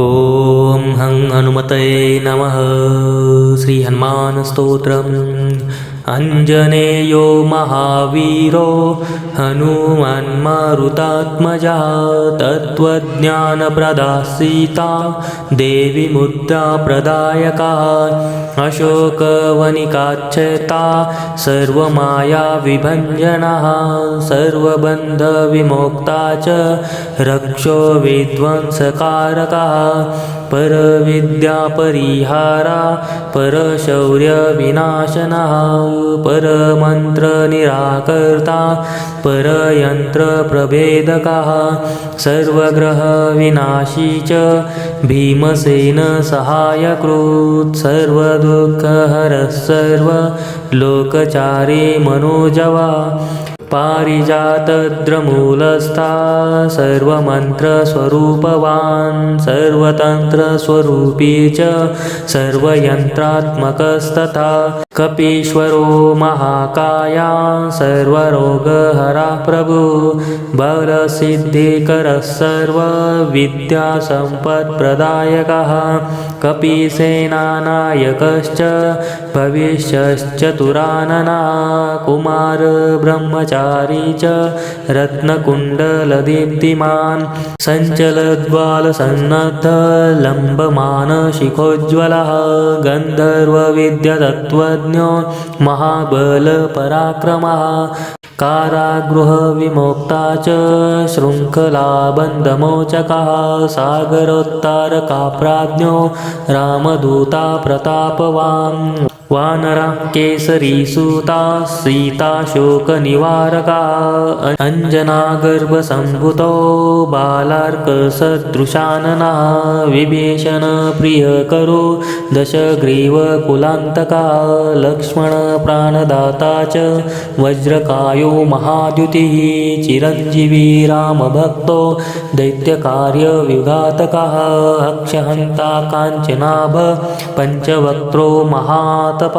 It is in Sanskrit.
ॐ हं हनुमतये नमः। श्रीहनुमानस्तोत्रम् अञ्जनेयो महावीरो हनुमन्मारुतात्मजा तत्त्वज्ञानप्रदासीता देवी मुद्राप्रदायका अशोकवनिकाच्छता सर्वमायाविभञ्जनः सर्वबन्धविमोक्ता च रक्षो विध्वंसकारकः परविद्यापरिहारा परशौर्यविनाशनः परमन्त्रनिराकर्ता परयन्त्रप्रभेदकः सर्वग्रहविनाशी च भीमसेनसहायकृत् सर्वदुःखहरः सर्वलोकचारे मनोजवा। पारिजातद्रमूलस्था सर्वमन्त्रस्वरूपवान् सर्वतन्त्रस्वरूपी च सर्वयन्त्रात्मकस्तथा। कपीश्वरो महाकाया सर्वरोगहरा प्रभु। बलसिद्धिकरः सर्वविद्यासम्पत्प्रदायकः। कपिसेनानायकश्च भविष्यश्चतुरानना। कुमारब्रह्मचारी च रत्नकुण्डलदीप्तिमान् सञ्चलद्वालसन्नद्धलम्बमानशिखोज्ज्वलः गन्धर्वविद्यतत्त्वज्ञो महाबलपराक्रमः कारागृहविमोक्ता च शृङ्खलाबन्धमोचकः सागरोत्तारकाप्राज्ञो रामदूता प्रतापवान् वानरा केसरी सुता सीता शोकनिवारका अञ्जना गर्भसम्भुतो बालार्कसदृशानना विभीषण प्रियकरो लक्ष्मण प्राणदाता च वज्रकायो महाद्युतिः चिरञ्जीवी दैत्यकार्य विघातकः अक्षहन्ता काञ्चनाभ पञ्चवक्त्रो महा Tập